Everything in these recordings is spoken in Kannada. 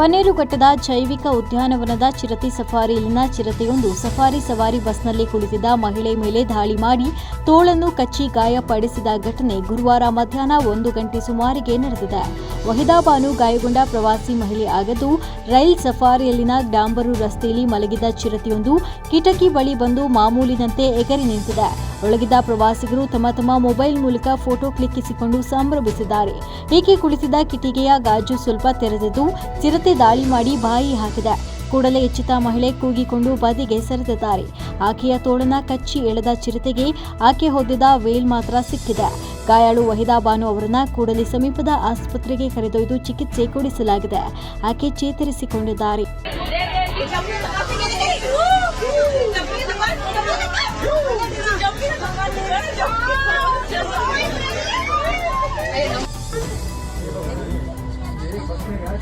ಬನ್ನೇರುಘಟ್ಟದ ಜೈವಿಕ ಉದ್ಯಾನವನದ ಚಿರತೆ ಸಫಾರಿಯಲ್ಲಿನ ಚಿರತೆಯೊಂದು ಸಫಾರಿ ಸವಾರಿ ಬಸ್ನಲ್ಲಿ ಕುಳಿತಿದ್ದ ಮಹಿಳೆ ಮೇಲೆ ದಾಳಿ ಮಾಡಿ ತೋಳನ್ನು ಕಚ್ಚಿ ಗಾಯಪಡಿಸಿದ ಘಟನೆ ಗುರುವಾರ ಮಧ್ಯಾಹ್ನ ಒಂದು ಗಂಟೆ ಸುಮಾರಿಗೆ ನಡೆದಿದೆ. ವಹಿದಾಬಾನು ಗಾಯಗೊಂಡ ಪ್ರವಾಸಿ ಮಹಿಳೆ ಆಗದ್ದು ರೈಲ್ ಸಫಾರಿಯಲ್ಲಿನ ಡಾಂಬರು ರಸ್ತೆಯಲ್ಲಿ ಮಲಗಿದ ಚಿರತೆಯೊಂದು ಕಿಟಕಿ ಬಳಿ ಬಂದು ಮಾಮೂಲಿನಂತೆ ಎಗರಿ ನಿಂತಿದೆ. ಒಳಗಿದ್ದ ಪ್ರವಾಸಿಗರು ತಮ್ಮ ತಮ್ಮ ಮೊಬೈಲ್ ಮೂಲಕ ಫೋಟೋ ಕ್ಲಿಕ್ಕಿಸಿಕೊಂಡು ಸಂಭ್ರಮಿಸಿದ್ದಾರೆ. ಈಕೆ ಕುಳಿತಿದ್ದ ಕಿಟಿಗೆಯ ಗಾಜು ಸ್ವಲ್ಪ ತೆರೆದಿದ್ದು ಚಿರತೆ ದಾಳಿ ಮಾಡಿ ಬಾಯಿ ಹಾಕಿದೆ. ಕೂಡಲೇ ಹೆಚ್ಚಿತ ಮಹಿಳೆ ಕೂಗಿಕೊಂಡು ಬದಿಗೆ ಸರಿದಿದ್ದಾರೆ. ಆಕೆಯ ತೋಳನ ಕಚ್ಚಿ ಎಳೆದ ಚಿರತೆಗೆ ಆಕೆ ಹೊದ್ದಿದ ವೇಲ್ ಮಾತ್ರ ಸಿಕ್ಕಿದೆ. ಗಾಯಾಳು ವಹಿದಾ ಬಾನು ಅವರನ್ನ ಕೂಡಲೇ ಸಮೀಪದ ಆಸ್ಪತ್ರೆಗೆ ಕರೆದೊಯ್ದು ಚಿಕಿತ್ಸೆ ಕೊಡಿಸಲಾಗಿದೆ. ಆಕೆ ಚೇತರಿಸಿಕೊಂಡಿದ್ದಾರೆ.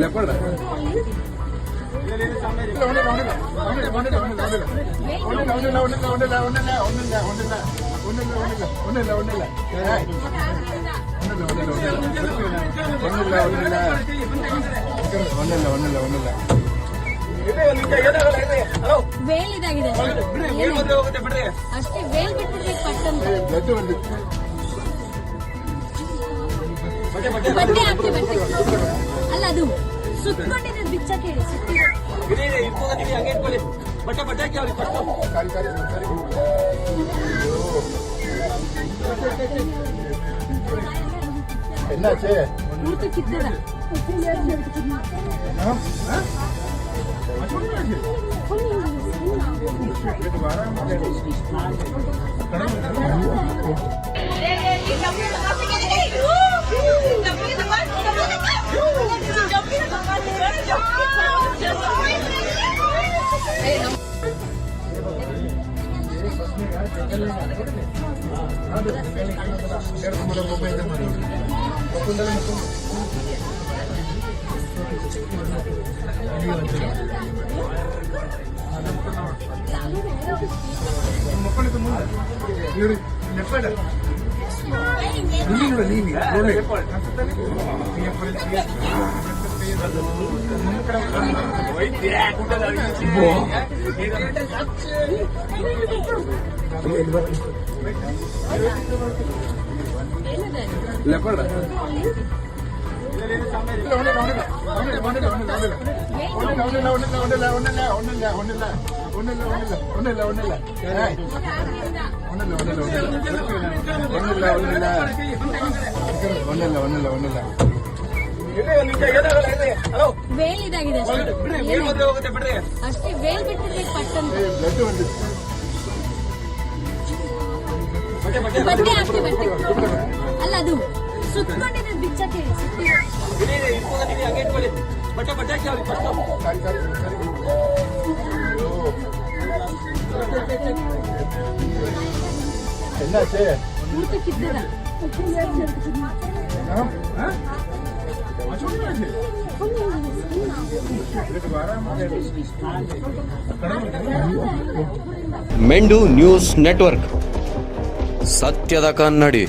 லெப்பர்டா ஒன்னும் இல்ல ஒன்னும் இல்ல ವೇಲ್ ಇದಾಗಿದೆ ಅಷ್ಟೇ ವೇಲ್ ಬಟ್ಟೆ ಬಟ್ಟೆ ಅಲ್ಲ ಅದು ಸುತ್ಕೊಂಡಿದ್ದು ಬಿಚ್ಚ ಕೇಳಿ ಸುತ್ತಿರೋ ಬಟ್ಟೆ ಬಟ್ಟೆ ಹಾಕಿ ಅವ್ರಿಗೆ ಫಸ್ಟ್. ಎನ್ನಾಚೆ ಮೂರ್ತಿ ಕಿತ್ತದ Gracias. ಲೆಫ್ಟ್ ಇಲ್ಲಿ ನೋಡಿ ನೀಲಿ ನೋಡಿ ಲೆಪರ್ಡ್ ಒಂದಿಲ್ಲ ಒಂದಿಲ್ಲ ಒಂದಿಲ್ಲ ಅಷ್ಟೇ ವೇಲ್ ಬಿಟ್ಟಿದ್ರೆ ಪಟ್ಟಂತ ಬ್ಲಡ್ ಬಂದು ಬಟ್ಟೆ ಬಟ್ಟೆ ಬಟ್ಟೆ ಹಾಕಿ ಬಟ್ಟೆ ಅಲ್ಲ, ಅದು ಸುತ್ಕೊಂಡಿದೆ ಬಿಚ್ಚಕ್ಕೆ என்னாச்சு ಮೂರ್ತಿ ಕಿತ್ತದ ಮೆಂಡು ನ್ಯೂಸ್ ನೆಟ್ವರ್ಕ್ ಸತ್ಯದ ಕನ್ನಡಿ